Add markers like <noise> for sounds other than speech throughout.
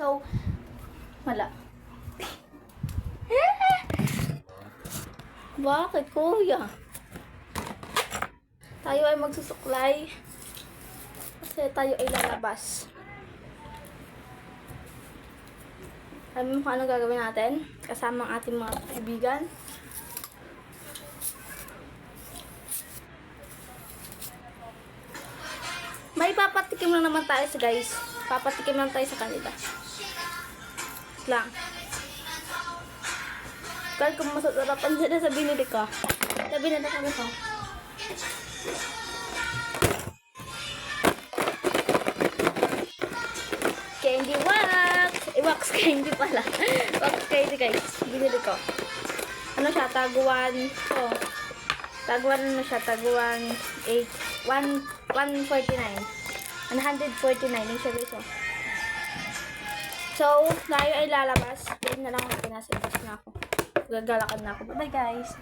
So, wala. <laughs> Bakit, kuya? Tayo ay magsusuklay. Kasi tayo ay lalabas. Alam mo kung ano gagawin natin? Kasama ang ating mga kaibigan. May papatikim lang naman tayo sa guys. Papatikim lang tayo sa kanila. Lang. Kahit kung masasarapan sila sa binili ko. Sa binili ko ko. Candy wax! Eh, wax candy pala. <laughs> wax candy guys. Binili ko. Ano siya? Taguan. Oh. Taguan ano siya? Taguan 8. 1, 149. 149 yung siya guys. Oh. So, tayo ay lalabas. Then na lang natin nasa labas na ako. Gagalakad na ako. Bye guys.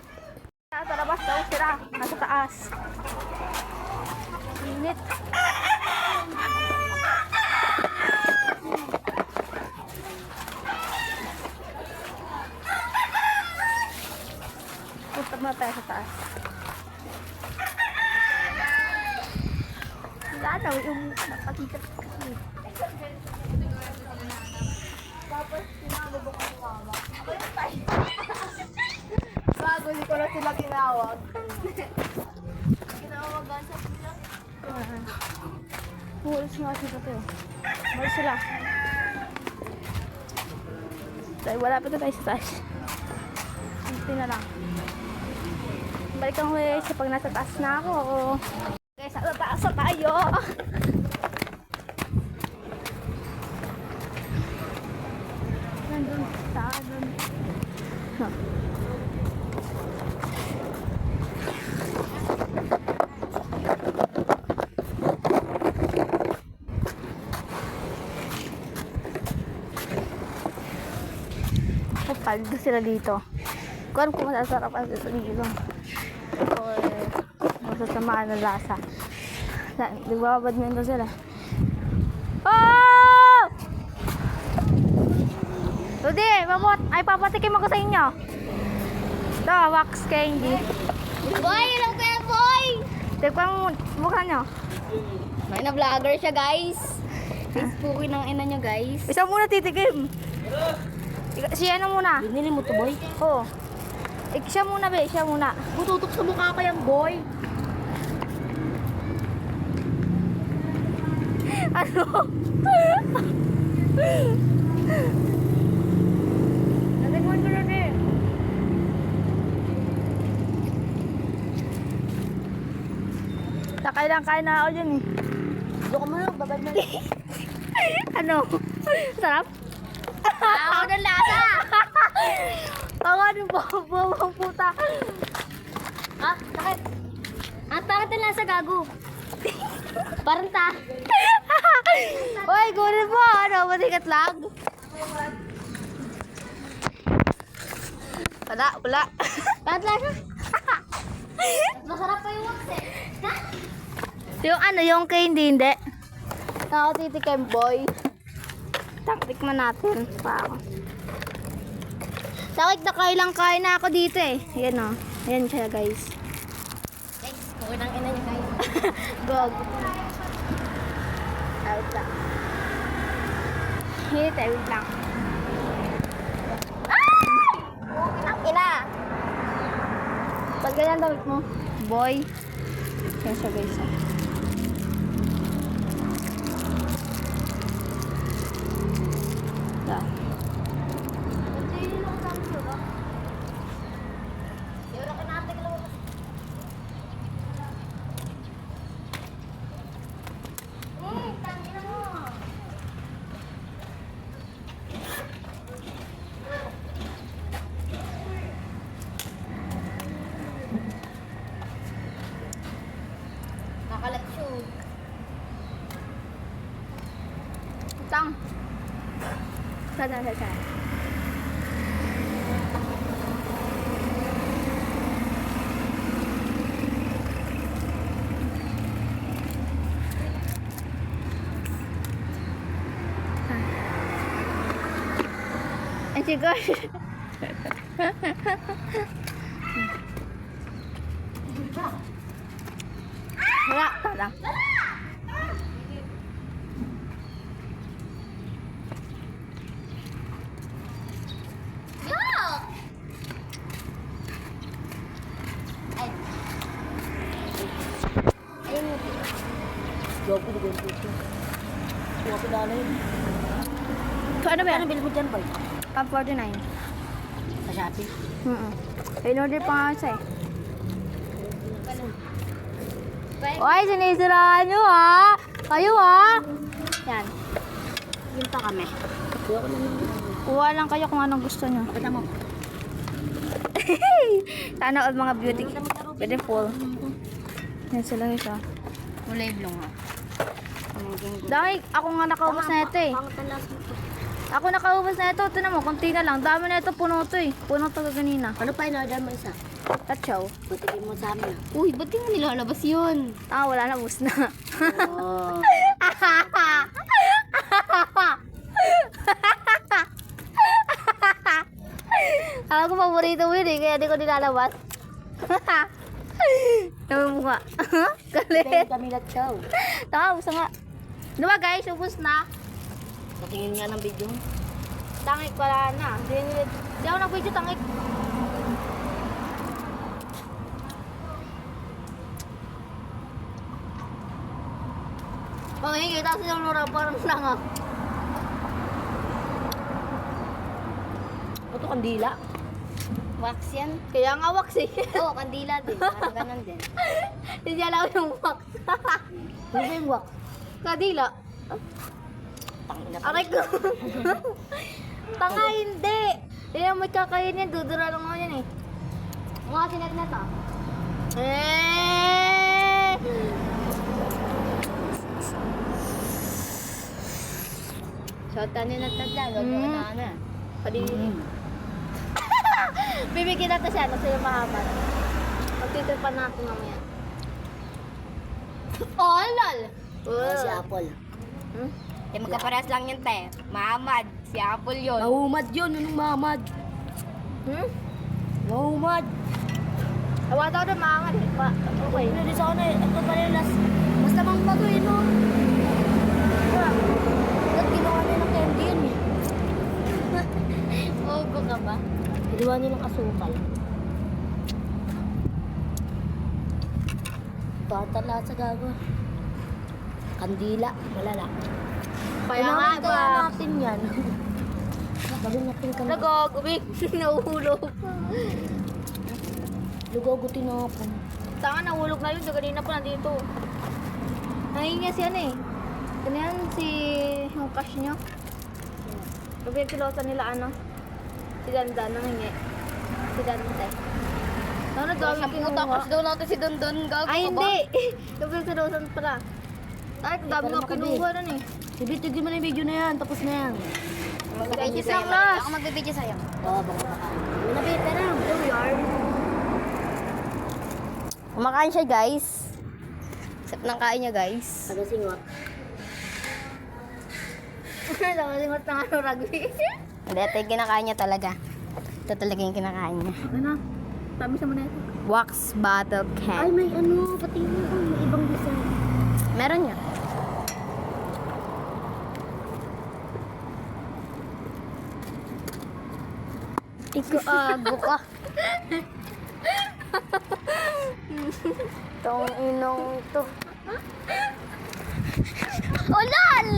Nasa labas daw sila. Nasa taas. Init. Punta muna tayo sa taas. Wala na, yung napakikat kasi. Tapos, sinabubok ang mama. Ako yung tayo. Bago, hindi ko na sila kinawag. Kinawagan sa sila. Uwalis nga sila tayo. Uwalis sila. Dahil wala pa na tayo sa taas. Hindi na lang. Balikan ko eh sa pag nasa taas na ako. Guys, sa taas na tayo. Kapaldo sila dito. Kung kung masasarapan sila dito. Or masasamaan ng lasa. Na- Nagbabadminton sila. Oh! Rudy, mamot. Ay, papatikim ako sa inyo. Ito, wax candy. Boy, alam ko yan, boy! Tikman mo mukha nyo. May na vlogger siya, guys. Facebookin ng ina niya, guys. Isa muna titikim. Siya na muna. Binili mo to, boy? Oo. Ik, siya muna, be. Siya muna. Tututok sa mukha ko yan, boy. <laughs> Ano? Natikman ko na eh. Nakailang kain na ako dyan eh. Doon ka mo lang, babad mo. <laughs> ano? Sarap? Ako ng lasa! Bobo, ang puta. Ah, bakit? Ah, bakit ang lasa, gago? Parang ta. <laughs> Uy, gunin mo. Ano, matikat lang. Wala, wala. <laughs> Bakit lasa? <laughs> Masarap pa yung wax eh. Yung ano, yung candy, hindi. Ako titikim, boy. Taktikman natin. Pa ako. Takit na kailang kain na ako dito eh. Yan o. Yan siya, guys. Guys, okay ng ina niya, guys. Gog. Out lang. Eh, wait lang. Ang ina! Pag ganyan damit mo, boy. Yan siya, guys. ah. Yeah. Yura ka natin lang. Hmm, tangina mo. Nakalat siya. Tang. Sana, sana, sana. Gucci gosh. Wala, tara. Ay. Ayun mo. Joke ko dito. Kuha ko dala yun. So, ano ba yan? Ano bil mo dyan, boy? Pang 49. Sa Shopee. Mm-mm. In-order pa nga siya eh. Pwede. Oy, sinisiraan nyo ha! Kayo ha! Yan. Yun pa kami. Kuha ko naman. Kuha lang kayo kung anong gusto nyo. Kita mo. <laughs> Sana all mga beauty. Beautiful. Yan sila isa. Kulay blong ha. Dahil ako nga nakaubos na ito eh. Ang mo. Ako nakaubos na ito. Ito naman, konti na lang. Dami na ito, puno ito eh. Puno ito kanina. Ano pa in-order mo isa? Tatsaw. Butigin mo sa amin. ah. Uy, ba't di mo nilalabas yun? Ah, wala na, ubos na. Oh. Alam ko paborito mo yun eh, kaya di ko nilalabas. Namumukha. Thank Galit. kami chow. Tama, na nga. Diba guys, ubos na. Patingin nga ng video. Tangik wala na. Di, di, di ako nag-video tangik. Pangingit ako sa lura parang langa. Ito kandila. Wax yan? Kaya nga wax eh. <laughs> Oo, kandila din. Parang ganun din. Hindi alam yung wax. Ano ba yung wax? Kadila. Aray ko. Tanga hindi. Hindi na may kakainin. Dudura lang ako yan eh. Mga sinet na to. Eh! So, tanin at tagla. Gagawin Mm. na na. Padi. Mm. Bibigyan natin siya. Nasa yung mahaba. Magtitripan natin mamaya. Oh, lol! Oh, si Apple. Hmm? Eh, magkaparehas lang yun, te. Mahamad. Si Apple yun. Mahumad yun. Anong mahamad? Hmm? Mahumad. Awa daw na maangal eh. Pa, okay. Ano di sa ano eh. Ito pala yung last. Mas lamang pa to eh, no? Ba't ginawa niya ng candy yun eh? <laughs> Ogo ka ba? Ginawa niya ng asukal. Bata lahat sa gago. Kandila. Malala. Kaya nga ba? kaya natin yan. <laughs> Gawin natin ka na. Nagagawin. <laughs> Nahuhulog. Lugagutin na ako. Tanga, nahulog na yun. So, kanina pa nandito. Nangingi si ano eh. Ano yan? Si... Yung cash nyo. Pagpipilota nila ano. Si Danda, nangingi. Si Dante. Ano Sabi kinuha. tapos daw natin si Dondon. Gago Ay, ka ba? hindi. <laughs> Pagpipilotan pala. Ay, dami na na kinuha nun eh. Sige, tigil mo na yung video na yan. Tapos na yan. Magbibideo Ayos sa'yo. Ako magbibideo sa'yo. Oo, baka baka. Wala ba pera? Here we are. Kumakain siya, guys. Sip ng kain niya, guys. Ano singot? <laughs> Nakalimot ng ano, rugby. <laughs> Hindi, ito yung kinakain niya talaga. Ito talaga yung kinakain niya. ano? Tabi sa muna ito. Wax bottle Ay, can. may ano. Pati mo. May ibang design. Meron niya. Ikaw, ago ka. <laughs> Tong inong to. Olal!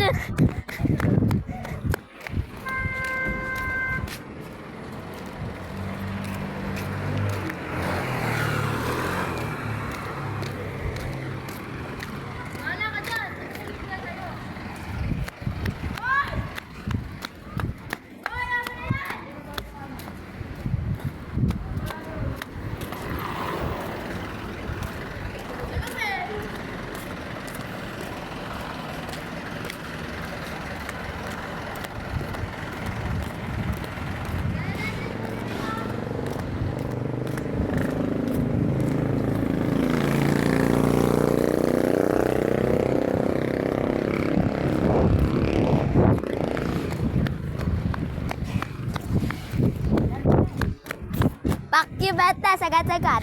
Bata. Sagat-sagat.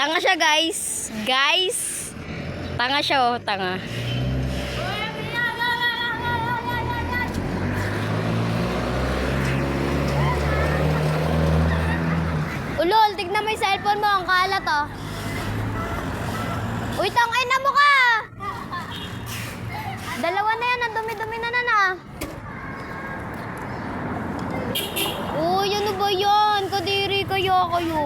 Tanga siya, guys. Guys. Tanga siya, oh. Tanga. Tignan mo. Ang kalat, oh. Uy, tangay na mo ka! Dalawa na yan. Ang dumi-dumi na na na. Uy, ano ba yan? Kadiri kayo kayo.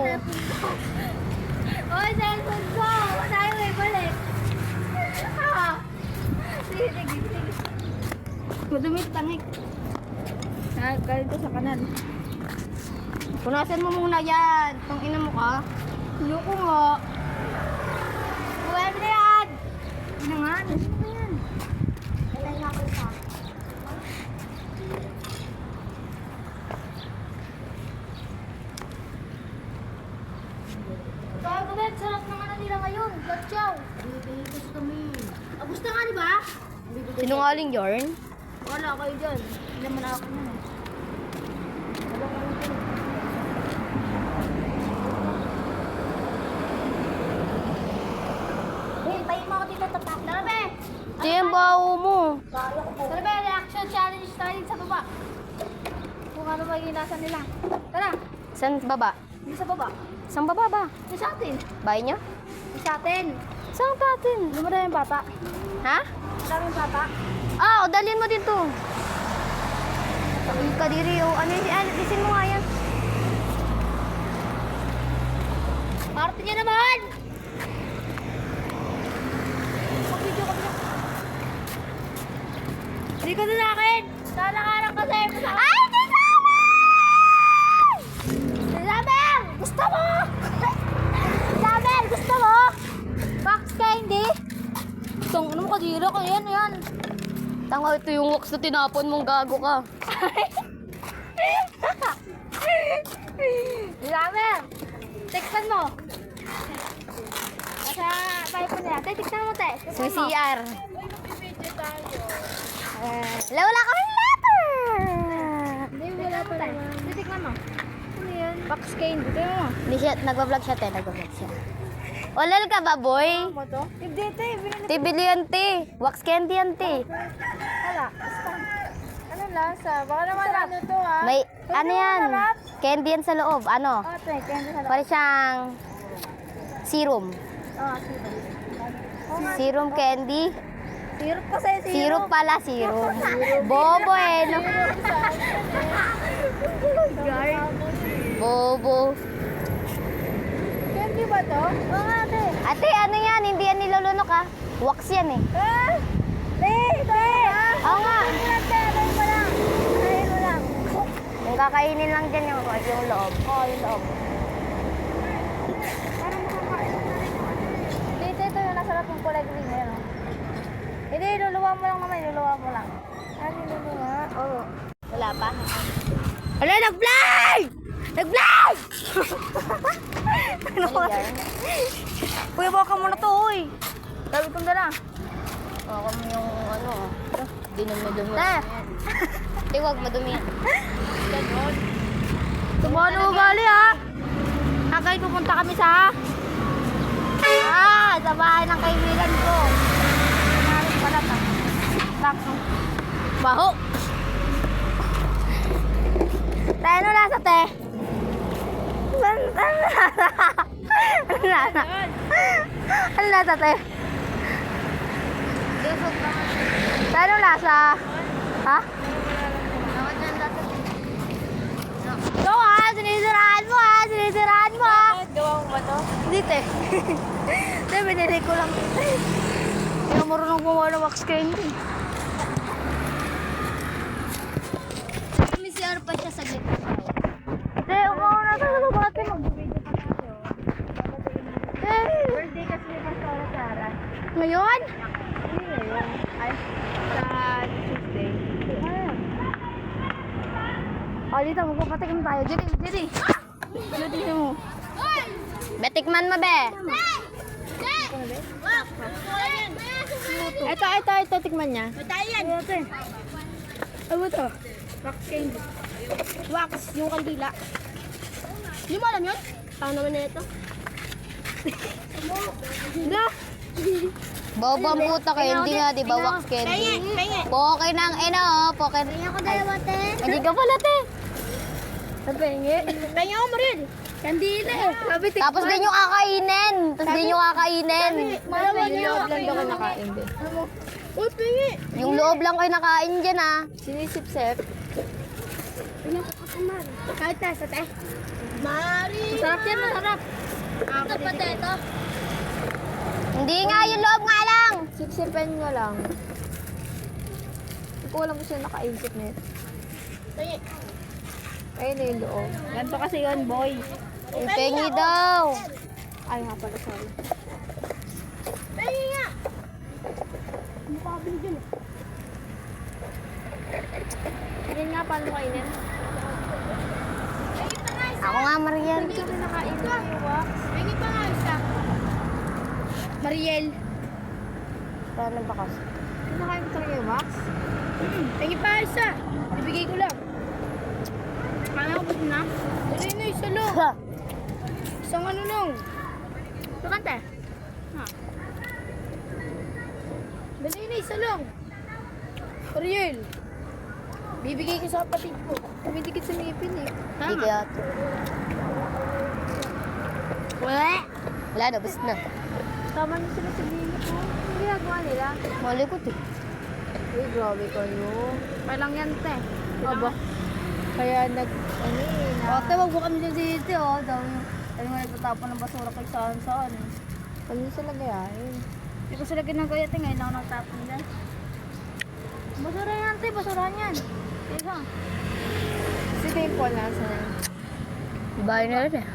Oy, cellphone ko! Tayo may balik. Ah! Sige, sige, sige. Madumit tangik. Ah, galing ko sa kanan. Punasan mo muna yan. Tang ina mo ka. Loko nga. Pwede na yan! Ano nga? Ano ba yan? Gago, Bet. Sarap naman na nila ngayon. Gatsaw. Bibigos kami. Abos na nga, di ba? Sinungaling yarn? Wala kayo dyan. Hindi naman ako na. Hey, tayo mo ako dito tapak. Dalabe! Ito yung baho mo. Dalabe, reaction challenge tayo sa baba. Kung ano ba yung nasa nila. Tara, Saan baba? hindi sa baba. Saan baba ba? Yung sa atin. Bahay niyo? Yung sa atin. Saan tatin? Lumada yung bata. Ha? Daming bata. Ah, o dalhin mo dito. Ang kadiri o ano yun? Ano, lisin mo nga yan. Parte niya naman! Mag-video ka na. Hindi ko na sa akin! Nalakaran kasi! Ay, di naman! Isabel! Gusto mo? Isabel! Gusto mo? Box ka hindi? Tong ano mo kadira ko yan yan. Tanga, ito yung wax na tinapon mong gago ka. <laughs> Isabel! Textan mo! Nasa pipe nila. Te, textan mo te. Sa CR. Wala, wala kami letter! Hindi, wala pa naman. Titikman mo. Ano yan? Box cane. Tignan mo. Hindi siya, nagbablog siya, te. Nagbablog siya. Olal ka ba, boy? Ano mo to? Hindi, te. Te, bili yan, te. Wax candy yan, te. Wala. Ano lasa? Baka naman ano to ha? May, ano yan? Candy yan sa loob. Ano? Oh, te. Candy sa Para siyang serum. Oh, siro. Serum candy. Syrup kasi, syrup. Syrup pala, serum. Bobo eh, no? Bobo. Candy ba to? Oo nga, te. Ate, ano yan? Hindi yan nilulunok ah. Wax yan eh. Ah! Te, te. Oo nga. Ano mo lang? Ano mo lang? Yung kakainin lang dyan yung, yung loob. Oo, yung loob. Parang makakain na rin eh. Dito, ito yung nasarap yung kulay green. Oh. Hindi, luluwa mo lang naman. Luluwa mo lang. Ano luluwa? Oo. Wala pa? Ala, nag-vlog! Nag-vlog! <laughs> Ano yan? Kuya, bawa ka muna to, uy. Sabi kong dala. Baka mo yung ano, dinumi-dumi. Te! Te, huwag madumi yan. Tumano ugali, ha? Kakay, pupunta kami sa... Ah, sa bahay ng kaibigan ko. Takso. Baho. Tayo na lasa, te. Ano lasa? Ano lasa? Ano lasa, te? Tayo lasa? Ha? Ito ha, sinisiraan mo ha, sinisiraan mo ha. Gawa mo ba to? Hindi te. Te, binili ko lang. Hindi marunong gumawa ng wax candy. May CR pa siya sa gitna. Te, umuha na tayo sa bate. Mag-video pa tayo. Te. Birthday kasi ni Pastora Sara. Ngayon? Hindi ngayon. Ay, sa Tuesday. Ayun. O, dito, magpapatikim tayo. Dili, dili. Dili mo. Betikman mo, be. Ito, ito, ito. Tikman niya. Ano ito? Ano to? Wax candy. Wax, yung kandila. Hindi mo alam yun? Paano naman na ito? Hindi. Bobo ang puta kayo, hindi nga, di ba, wax candy? Poke ng ina, oh. Poke. Kaya ko dalawa, te. Hindi ka pala, te. Napengi. Pengi ako, Maril. Kandila eh. Sabi, Tapos din yung kakainin. Tapos din yung kakainin. Malawa niya. Loob lang daw nakain din. Uy, pengi. Yung loob lang kayo nakain dyan, ah. Sinisip-sip. Kahit na, sa te. Mari. Masarap yan, masarap. Ito pa, te, ito. Hindi nga, yung loob nga lang. Siksipan nyo lang. Hindi ko alam kung sino nakaisip nito. Ayun na yung loob. Ganito kasi yun, boy. Yung pengi daw. Ay, nga pala, sorry. Pengi nga. Mukhabing dyan eh. Yan nga, paano kainin? Ako nga, Marian. Hindi kami nakain na yung wax. Pengi pa nga. Mariel. Paano ba kasi? Kinakain mo talaga yung wax? Pengi pa isa. Ibigay ko lang. Kaya ko na. Dali na isa lang. Isang ano lang. Bakante. Ha. Dali na isa lang. Ariel. Bibigay ko sa kapatid ko. Tumidikit sa ngipin eh. Hindi kaya. Wala. Wala na, basta na. Tama niyo sila sa bini ko. Ang ginagawa nila. Malikot eh. Uy, grabe kayo. Kaya lang yan, te. Aba. Kaya nag, ano eh, na... Ate, wag mo kami dyan dito, oh. Dami, dami nga nagtatapon ng basura kay saan saan. eh. Ano sila gayahin? Hindi ko sila ginagaya, te. Ngayon ako nagtapon dyan. Basura yan, te. Basura yan. Isa. Si Dimple nasa na. Bahay na rin eh.